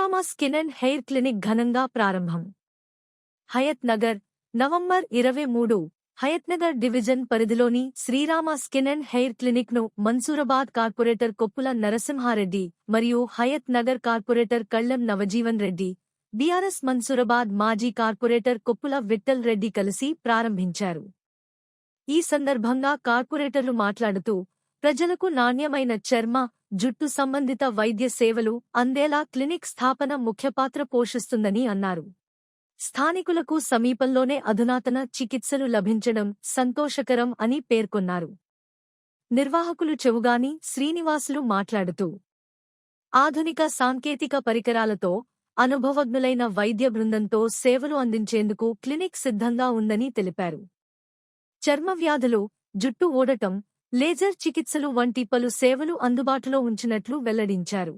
Srirama skin and hair clinic ఘనంగా ప్రారంభం. Hayath Nagar November ఇరవై మూడు. హయత్ నగర్ డివిజన్ పరిధిలోని శ్రీరామ స్కిన్ అండ్ హెయిర్ క్లినిక్ను మన్సూరాబాద్ కార్పొరేటర్ కొప్పుల నరసింహారెడ్డి మరియు హయత్ నగర్ కార్పొరేటర్ కళ్ళెం నవజీవన్ రెడ్డి బీఆర్ఎస్ మన్సూరాబాద్ మాజీ కార్పొరేటర్ కొప్పుల విట్టల్ రెడ్డి కలిసి ప్రారంభించారు. ఈ సందర్భంగా కార్పొరేటర్లు మాట్లాడుతూ ప్రజలకు నాణ్యమైన చర్మ జుట్టు సంబంధిత వైద్య సేవలు అందేలా క్లినిక్ స్థాపన ముఖ్యపాత్ర పోషిస్తుందని అన్నారు. స్థానికులకు సమీపంలోనే అధునాతన చికిత్సలు లభించడం సంతోషకరం అని పేర్కొన్నారు. నిర్వాహకులు చెవుగాని శ్రీనివాసులు మాట్లాడుతూ ఆధునిక సాంకేతిక పరికరాలతో అనుభవజ్ఞులైన వైద్య బృందంతో సేవలు అందించేందుకు క్లినిక్ సిద్ధంగా ఉందని తెలిపారు. చర్మ వ్యాధులు జుట్టు ఊడటం లేజర్ చికిత్సలు వంటి పలు సేవలు అందుబాటులో ఉంచినట్లు వెల్లడించారు.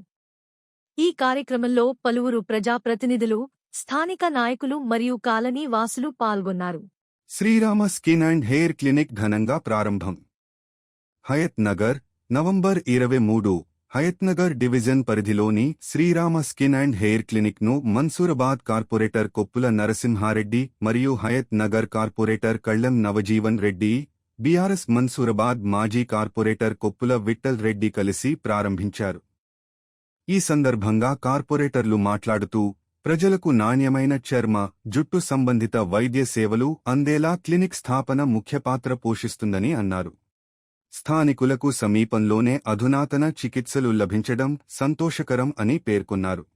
ఈ కార్యక్రమంలో పలువురు ప్రజాప్రతినిధులు స్థానిక నాయకులు మరియు కాలనీ వాసులు పాల్గొన్నారు. Srirama skin and hair clinic ఘనంగా ప్రారంభం. హయత్ నగర్ నవంబర్ ఇరవై మూడు హయత్ నగర్ డివిజన్ పరిధిలోని శ్రీరామ స్కిన్ అండ్ హెయిర్ క్లినిక్ను మన్సూరాబాద్ కార్పొరేటర్ కొప్పుల నరసింహారెడ్డి మరియు హయత్ నగర్ కార్పొరేటర్ కళ్ళెం నవజీవన్ రెడ్డి బీఆర్ఎస్ మన్సూరాబాద్ మాజీ కార్పొరేటర్ కొప్పుల విట్టల్ రెడ్డి కలిసి ప్రారంభించారు. ఈ సందర్భంగా కార్పొరేటర్లు మాట్లాడుతూ ప్రజలకు నాణ్యమైన చర్మ జుట్టు సంబంధిత వైద్య సేవలు అందేలా క్లినిక్ స్థాపన ముఖ్య పాత్ర పోషిస్తుందని అన్నారు. స్థానికులకు సమీపంలోనే అధునాతన చికిత్సలు లభించడం సంతోషకరం అని పేర్కొన్నారు.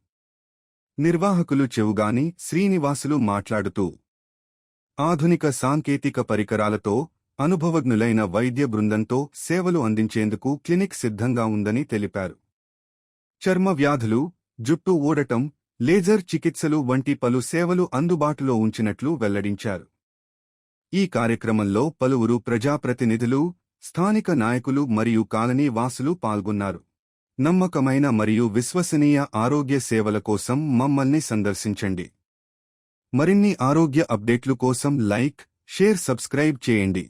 నిర్వాహకులు చెవుగాని శ్రీనివాసులు మాట్లాడుతూ ఆధునిక సాంకేతిక పరికరాలతో అనుభవజ్ఞులైన వైద్య బృందంతో సేవలు అందించేందుకు క్లినిక్ సిద్ధంగా ఉందని తెలిపారు. చర్మ వ్యాధులు జుట్టు ఊడటం లేజర్ చికిత్సలు వంటి పలు సేవలు అందుబాటులో ఉంచినట్లు వెల్లడించారు. ఈ కార్యక్రమంలో పలువురు ప్రజాప్రతినిధులు స్థానిక నాయకులు మరియు కాలనీ వాసులు పాల్గొన్నారు. నమ్మకమైన మరియు విశ్వసనీయ ఆరోగ్య సేవల కోసం మమ్మల్ని సందర్శించండి. మరిన్ని ఆరోగ్య అప్డేట్లు కోసం లైక్ షేర్ సబ్స్క్రైబ్ చేయండి.